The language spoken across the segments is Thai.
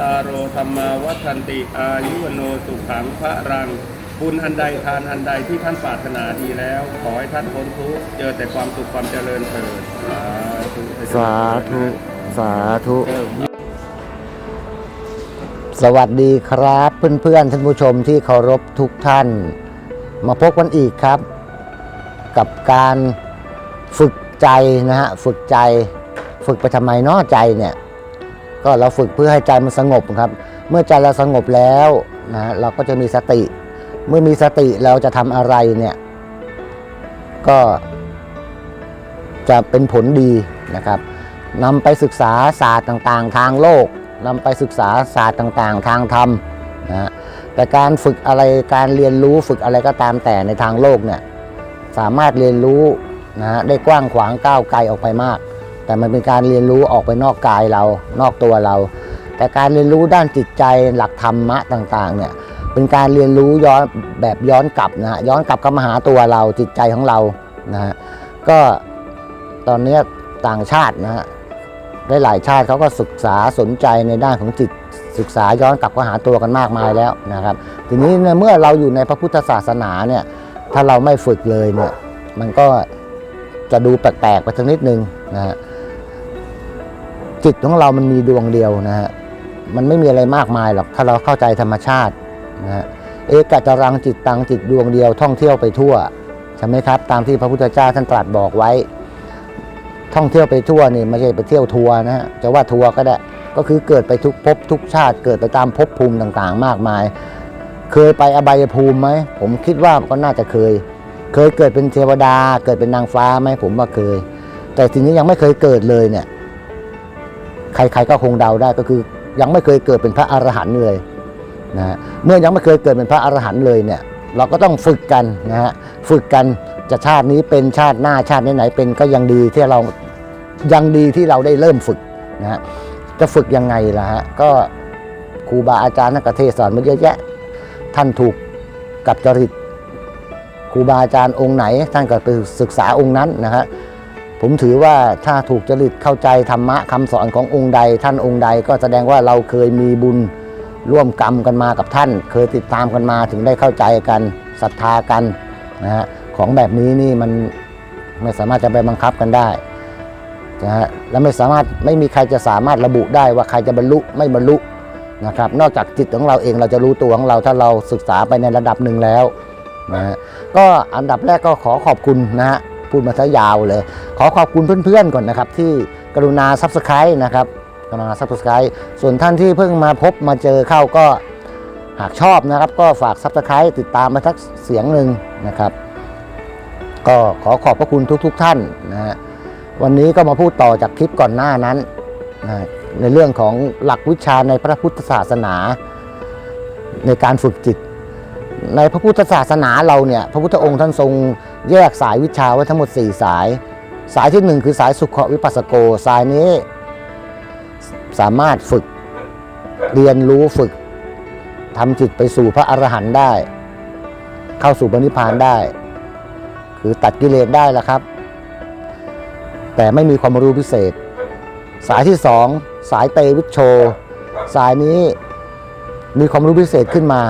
ตาโรธรรมาวัฒนติอายุวโนสุขังพระรัง บุญอันใดทานอันใดที่ท่านปรารถนาดีแล้ว ขอให้ท่านพ้นทุกข์เจอแต่ความสุขความเจริญเถิดสาธุสาธุ สาธุ สวัสดีครับเพื่อนๆท่านผู้ชมที่เคารพทุกท่าน มาพบกันอีกครับ กับการฝึกใจนะฮะ ฝึกใจ ฝึกไปทำไมนาะใจเนี่ย ก็เราฝึกเพื่อให้ใจมันสงบครับ เมื่อใจเราสงบแล้วนะเราก็จะมีสติ เมื่อมีสติเราจะทำอะไรเนี่ย ก็จะเป็นผลดีนะครับนำไปศึกษาศาสตร์ต่างๆ ทางโลกนำไปศึกษาศาสตร์ต่างๆ ทางธรรมนะแต่การฝึกอะไรการเรียนรู้ฝึกอะไรก็ตามแต่ในทางโลกเนี่ยสามารถเรียนรู้นะได้กว้างขวางก้าวไกลออกไปมาก แต่มันเป็นการเรียนรู้ออกไปนอกกายเรา นอกตัวเรา แต่การเรียนรู้ด้านจิตใจหลักธรรมะต่างๆ เนี่ยเป็นการเรียนรู้ย้อนแบบย้อนกลับนะย้อนกลับเข้ามาหาตัวเราจิตใจของเรานะฮะก็ตอนนี้ต่างชาตินะฮะได้หลายชาติเขาก็ศึกษาสนใจในด้านของจิตศึกษาย้อนกลับเข้าหาตัวกันมากมายแล้วนะครับ ทีนี้ในเมื่อเราอยู่ในพระพุทธศาสนาเนี่ยถ้าเราไม่ฝึกเลยเนี่ยมันก็จะดูแปลกๆไปสักนิดนึงนะฮะ จิตของเรามันมีดวงเดียวนะฮะมันไม่มีอะไรมากมายหรอกถ้าเราเข้าใจธรรมชาตินะฮะเอกจรังจิตตังจิตดวงเดียวท่องเที่ยวไปทั่วใช่ไหมครับ ตามที่พระพุทธเจ้าท่านตรัสบอกไว้ ท่องเที่ยวไปทั่วนี่ไม่ใช่ไปเที่ยวทัวร์นะฮะจะว่าทัวร์ก็ได้ก็คือเกิดไปทุกภพทุกชาติเกิดไปตามภพภูมิต่างๆ มากมาย เคยไปอบายภูมิไหมผมคิดว่าก็น่าจะเคย เคยเกิดเป็นเทวดา เกิดเป็นนางฟ้าไหมผมว่าเคย แต่ทีนี้ยังไม่เคยเกิดเลยเนี่ย ใครๆก็คงเดาได้ก็คือยังไม่เคยเกิดเป็นพระอรหันต์เลยนะฮะเมื่อยังไม่เคยเกิดเป็นพระอรหันต์เลยเนี่ยเราก็ต้องฝึกกันนะฮะฝึกกันจะชาตินี้เป็นชาติหน้าชาติไหนๆเป็นก็ยังดีที่เรายังดีที่เราได้เริ่มฝึกนะฮะจะฝึกยังไงล่ะฮะก็ครูบาอาจารย์นักเทศสอนมาเยอะแยะท่านถูกกับจริตครูบาอาจารย์องค์ไหน ท่านก็ไปศึกษาองค์นั้นนะฮะ ผมถือว่าถ้าถูกจริตเข้าใจธรรมะคำสอนขององค์ใด ท่านองค์ใด ก็แสดงว่าเราเคยมีบุญร่วมกรรมกันมากับท่าน เคยติดตามกันมาถึงได้เข้าใจกันศรัทธากันนะฮะของแบบนี้นี่มันไม่สามารถจะไปบังคับกันได้นะฮะและไม่สามารถไม่มีใครจะสามารถระบุได้ว่าใครจะบรรลุไม่บรรลุนะครับ นอกจากจิตของเราเองเราจะรู้ตัวของเราถ้าเราศึกษาไปในระดับหนึ่งแล้วนะฮะก็อันดับแรกก็ขอขอบคุณนะฮะ พูดมาซะยาวเลย ขอขอบคุณเพื่อนๆก่อนนะครับ ที่กรุณาซับสไครต์นะครับกรุณาซับสไครต์ส่วนท่านที่เพิ่งมาพบมาเจอเข้าก็หากชอบนะครับ ก็ฝากซับสไครต์ติดตามมาสักเสียงหนึ่งนะครับ ก็ขอขอบพระคุณทุกๆท่านนะฮะวันนี้ก็มาพูดต่อจากคลิปก่อนหน้านั้นนะในเรื่องของหลักวิชาในพระพุทธศาสนา ในการฝึกจิต ในพระพุทธศาสนาเราเนี่ย พระพุทธองค์ท่านทรง แยกสายวิชาไว้ทั้งหมด 4 สาย สายที่ 1 คือสายสุขวิปัสสโก สายนี้สามารถฝึกเรียนรู้ฝึกทำจิตไปสู่พระอรหันต์ได้ เข้าสู่พระนิพพานได้ คือตัดกิเลสได้แล้วครับ แต่ไม่มีความรู้พิเศษ สายที่สองสายเตวิชโช สายนี้มีความรู้พิเศษขึ้นมา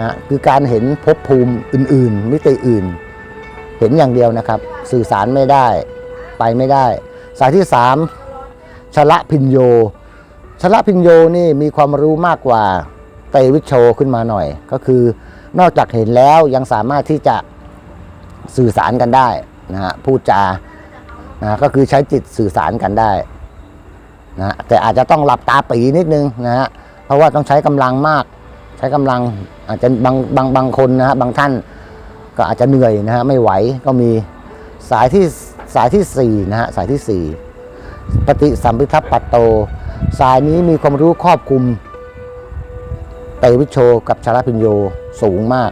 นะคือการเห็นภพภูมิอื่น ๆ มิติอื่น เห็นอย่างเดียวนะครับ สื่อสารไม่ได้ไปไม่ได้ สายที่สามชละพิญโย ชละพิญโยนี่มีความรู้มากกว่าเตวิชโชขึ้นมาหน่อย ก็คือนอกจากเห็นแล้วยังสามารถที่จะสื่อสารกันได้นะฮะพูดจานะก็คือใช้จิตสื่อสารกันได้นะฮะแต่อาจจะต้องหลับตาปีนิดนึงนะฮะเพราะว่าต้องใช้กำลังมาก ใช้กำลังอาจจะบางบางบางคนนะฮะบางท่าน ก็อาจจะเหนื่อยนะฮะไม่ไหวก็มีสายที่สายที่สี่นะฮะสายที่สี่ปฏิสัมพิทัปปัตโต สายนี้มีความรู้ครอบคลุมเตวิชโชกับชาลพิญโยสูงมาก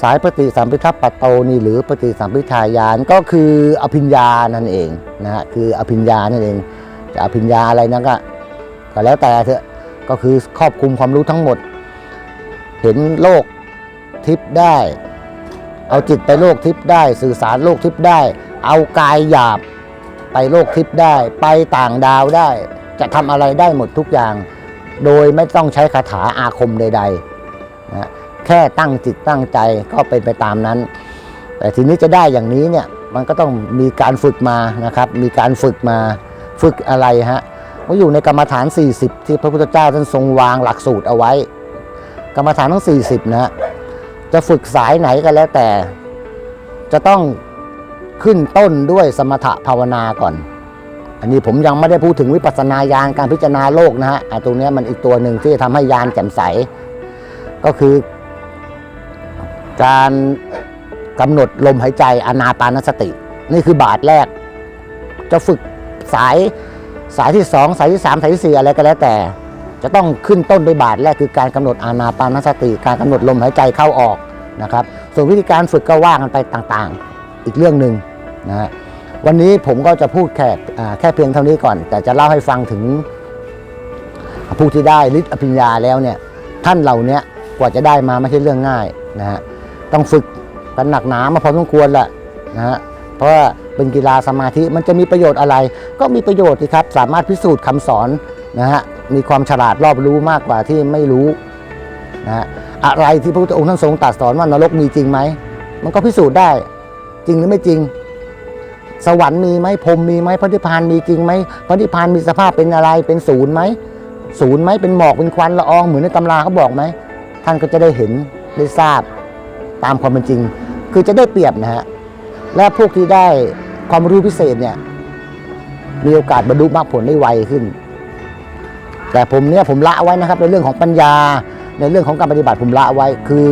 สายปฏิสัมพิทัปปัตโตนี่หรือปฏิสัมพิทายานก็คืออภิญญานั่นเองนะฮะคืออภิญญานั่นเองจะอภิญญาอะไรนั้นก็ก็แล้วแต่เถอะก็คือครอบคลุมความรู้ทั้งหมด เห็นโลกทิพย์ได้ เอาจิตไปโลกทิพย์ได้ สื่อสารโลกทิพย์ได้ เอากายหยาบไปโลกทิพย์ได้ ไปต่างดาวได้ จะทำอะไรได้หมดทุกอย่าง โดยไม่ต้องใช้คาถาอาคมใดๆนะแค่ตั้งจิตตั้งใจก็เป็นไปตามนั้น แต่ทีนี้จะได้อย่างนี้เนี่ยมันก็ต้องมีการฝึกมานะครับ มีการฝึกมาฝึกอะไรฮะก็อยู่ในกรรมฐาน 40 ที่พระพุทธเจ้าท่านทรงวางหลักสูตรเอาไว้ กรรมฐานทั้ง 40 นะฮะ จะฝึกสายไหนก็แล้วแต่ จะต้องขึ้นต้นด้วยสมถะภาวนาก่อน อันนี้ผมยังไม่ได้พูดถึงวิปัสสนาญาณการพิจารณาโลกนะฮะอะตรงนี้มันอีกตัวหนึ่งที่จะทำให้ญาณแจ่มใส ก็คือ การกำหนดลมหายใจอนาปานสติ นี่คือบาทแรก จะฝึกสายสายที่สองสายที่สามสายที่สี่อะไรก็แล้วแต่ จะต้องขึ้นต้นด้วยบาทแรกคือการกำหนดอานาปานสติ การกำหนดลมหายใจเข้าออกนะครับ ส่วนวิธีการฝึกก็ว่ากันไปต่างๆ อีกเรื่องหนึ่งนะฮะวันนี้ผมก็จะพูดแค่แค่เพียงเท่านี้ก่อน แต่จะเล่าให้ฟังถึงผู้ที่ได้ฤทธิ์อภิญญาแล้วเนี่ยท่านเหล่านี้กว่าจะได้มาไม่ใช่เรื่องง่ายนะฮะต้องฝึกกันหนักหนามาพอสมควรแหละนะฮะเพราะว่าเป็นกีฬาสมาธิมันจะมีประโยชน์อะไร ก็มีประโยชน์สิครับ สามารถพิสูจน์คำสอนนะฮะ มีความฉลาดรอบรู้มากกว่าที่ไม่รู้นะฮะอะไรที่พระพุทธองค์ท่านทรงตรัสสอนว่านรกมีจริงไหมมันก็พิสูจน์ได้ จริงหรือไม่จริง สวรรค์มีไหมพรมมีไหมพระนิพพานมีจริงไหมพระนิพพานมีสภาพเป็นอะไรเป็นศูนย์ไหมศูนย์ไหมเป็นหมอกเป็นควันละอองเหมือนในตำราเขาบอกไหมท่านก็จะได้เห็นได้ทราบตามความเป็นจริง คือจะได้เปรียบนะฮะและพวกที่ได้ความรู้พิเศษเนี่ยมีโอกาสบรรลุมรรคผลได้ไวขึ้น แต่ผมเนี่ยผมละไว้นะครับ ในเรื่องของปัญญา ในเรื่องของการปฏิบัติผมละไว้ คือ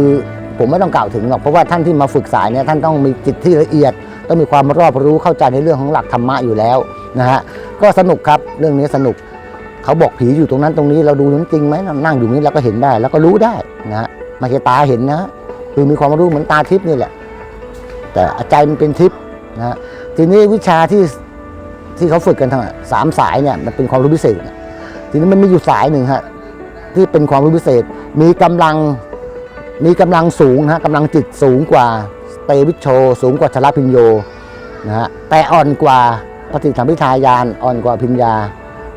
ผมไม่ต้องกล่าวถึงหรอกเพราะว่าท่านที่มาฝึกสายเนี่ยท่านต้องมีจิตที่ละเอียด ต้องมีความรอบรู้เข้าใจในเรื่องของหลักธรรมะอยู่แล้วนะฮะก็สนุกครับเรื่องนี้สนุกเขาบอกผีอยู่ตรงนั้นตรงนี้เราดูนั้นจริงไหมนั่งอยู่นี้เราก็เห็นได้ แล้วก็รู้ได้นะฮะไม่ใช่ตาเห็นนะคือมีความรู้เหมือนตาทิพย์นี่แหละ แต่ใจมันเป็นทิพย์นะฮะทีนี้วิชาที่ที่เขาฝึกกันทั้งสามสายเนี่ยมันเป็นความรู้พิเศษ ทีนี้มันมีอยู่สายหนึ่งฮะที่เป็นความรู้พิเศษ มีกำลังมีกำลังสูงฮะกำลังจิตสูงกว่าเตวิชโช สูงกว่าชลพิญโยนะฮะแต่อ่อนกว่าปฏิสัมพิทายานอ่อนกว่าพิญญา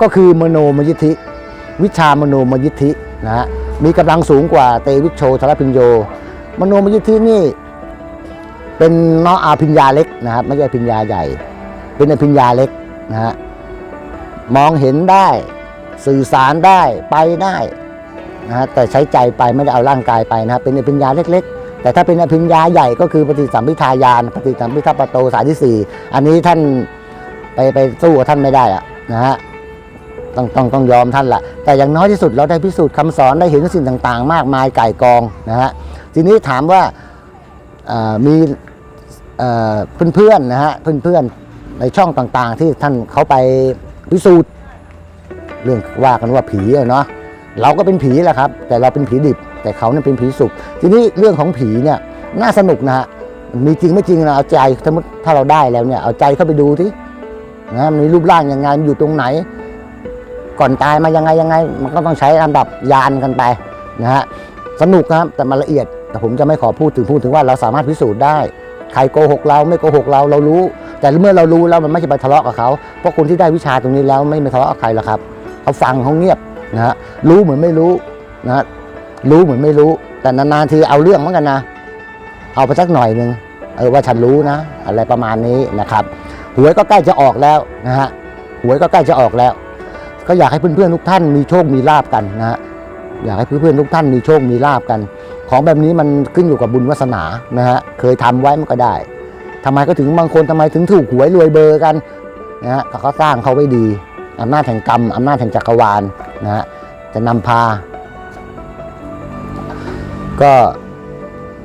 ก็คือมโนมยิทธิ วิชามโนมยิทธินะฮะมีกำลังสูงกว่าเตวิชโชทรพิญโย มโนมยิทธินี่เป็นเนาะอาพิญญาเล็กนะครับไม่ใช่พิญญาใหญ่ เป็นอภิญญาเล็กนะฮะมองเห็นได้ สื่อสารได้ไปได้นะฮะแต่ใช้ใจไปไม่ได้เอาร่างกายไปนะครับเป็นอภิญญาเล็ก ๆ แต่ถ้าเป็นอภิญญาใหญ่ก็คือปฏิสัมพิทายานปฏิสัมพิทัปโตสายที่สี่อันนี้ท่านไปไปสู้กับท่านไม่ได้อะนะฮะต้องต้องต้องยอมท่านละแต่อย่างน้อยที่สุดเราได้พิสูจน์คำสอนได้เห็นสิ่งต่างๆ มากมายไก่กองนะฮะทีนี้ถามว่ามีเอ่อเพื่อนๆนะฮะเพื่อนๆในช่องต่างๆ ที่ท่านเขาไปพิสูจน์ เรื่องว่ากันว่าผีเนาะเราก็เป็นผีแหละครับ แต่เราเป็นผีดิบ แต่เขาเนี่ยเป็นผีสุขทีนี้เรื่องของผีเนี่ยน่าสนุกนะฮะมีจริงไม่จริงนะเอาใจสมมติถ้าเราได้แล้วเนี่ยเอาใจเข้าไปดูที่นะมันมีรูปร่างยังไงมันอยู่ตรงไหน ก่อนตายมายังไงยังไง มันก็ต้องใช้ลำดับยานกันไปนะฮะสนุกนะครับแต่มันละเอียด แต่ผมจะไม่ขอพูดถึงพูดถึงว่าเราสามารถพิสูจน์ได้ใครโกหกเราไม่โกหกเราเรารู้ แต่เมื่อเรารู้แล้วมันไม่ใช่ไปทะเลาะกับเขาเพราะคนที่ได้วิชาตรงนี้แล้วไม่ไปทะเลาะกับใครหรอกครับ เขาฟังเขาเงียบนะฮะรู้เหมือนไม่รู้นะฮะรู้เหมือนไม่รู้ แต่นานๆทีเอาเรื่องเหมือนกันนะ เอาไปสักหน่อยหนึ่งเออว่าฉันรู้นะ อะไรประมาณนี้นะครับหวยก็ใกล้จะออกแล้วนะฮะหวยก็ใกล้จะออกแล้ว ก็อยากให้เพื่อนๆทุกท่านมีโชคมีลาบกันนะฮะอยากให้เพื่อนๆทุกท่านมีโชคมีลาบกัน ของแบบนี้มันขึ้นอยู่กับบุญวาสนานะฮะเคยทำไว้มันก็ได้ทำไมก็ถึงบางคนทำไมถึงถูกหวยรวยเบอร์กันนะฮะก็เขาสร้างเขาไว้ดี อำนาจแห่งกรรมอำนาจแห่งจักรวาลนะฮะจะนำพา ก็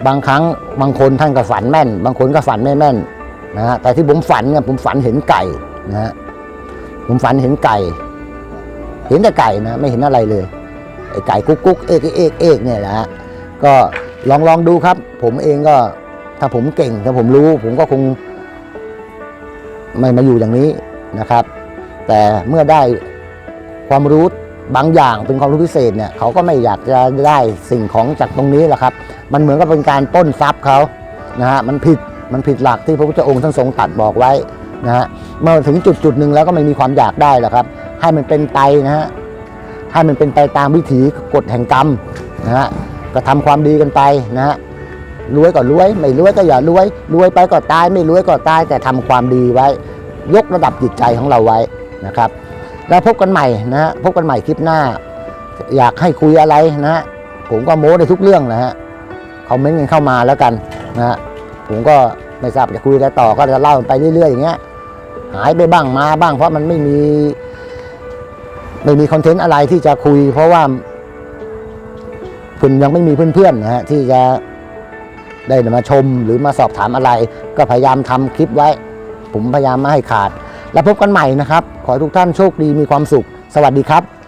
บางครั้งบางคนท่านก็ฝันแม่น บางคนก็ฝันไม่แม่นนะฮะแต่ที่ผมฝันเนี่ยผมฝันเห็นไก่นะฮะผมฝันเห็นไก่ เห็นแต่ไก่นะไม่เห็นอะไรเลยไอ้ไก่กุ๊กกุ๊กเอกเอกเอกเนี่ยแหละฮะก็ลองลองดูครับ ผมเองก็ถ้าผมเก่งถ้าผมรู้ ผมก็คงไม่มาอยู่อย่างนี้นะครับ แต่เมื่อได้ความรู้บางอย่างเป็นความรู้พิเศษเนี่ยเขาก็ไม่อยากจะได้สิ่งของจากตรงนี้แหละครับ มันเหมือนกับเป็นการปล้นทรัพย์เขานะฮะมันผิดมันผิดหลักที่พระพุทธองค์ท่านทรงตัดบอกไว้นะฮะเมื่อถึงจุดจุดหนึ่งแล้วก็ไม่มีความอยากได้หรอกครับ ให้มันเป็นไปนะฮะให้มันเป็นไปตามวิถีกฎแห่งกรรมนะฮะก็ทำความดีกันไปนะฮะรวยก็รวย ไม่รวยก็อย่ารวย รวยไปก็ตาย ไม่รวยก็ตายแต่ทำความดีไว้ ยกระดับจิตใจของเราไว้ นะครับ แล้วพบกันใหม่นะฮะพบกันใหม่คลิปหน้า อยากให้คุยอะไรนะฮะผมก็โม้ในทุกเรื่องนะฮะคอมเมนต์กันเข้ามาแล้วกันนะฮะผมก็ไม่ทราบจะคุยอะไรต่อก็จะเล่าไปเรื่อยๆอย่างเงี้ยหายไปบ้างมาบ้าง เพราะมันไม่มี ไม่มีคอนเทนต์อะไรที่จะคุย เพราะว่าคุณยังไม่มีเพื่อนๆนะฮะที่จะได้มาชมหรือมาสอบถามอะไร ก็พยายามทำคลิปไว้ ผมพยายามไม่ให้ขาด แล้วพบกันใหม่นะครับ ขอให้ทุกท่านโชคดีมีความสุข สวัสดีครับ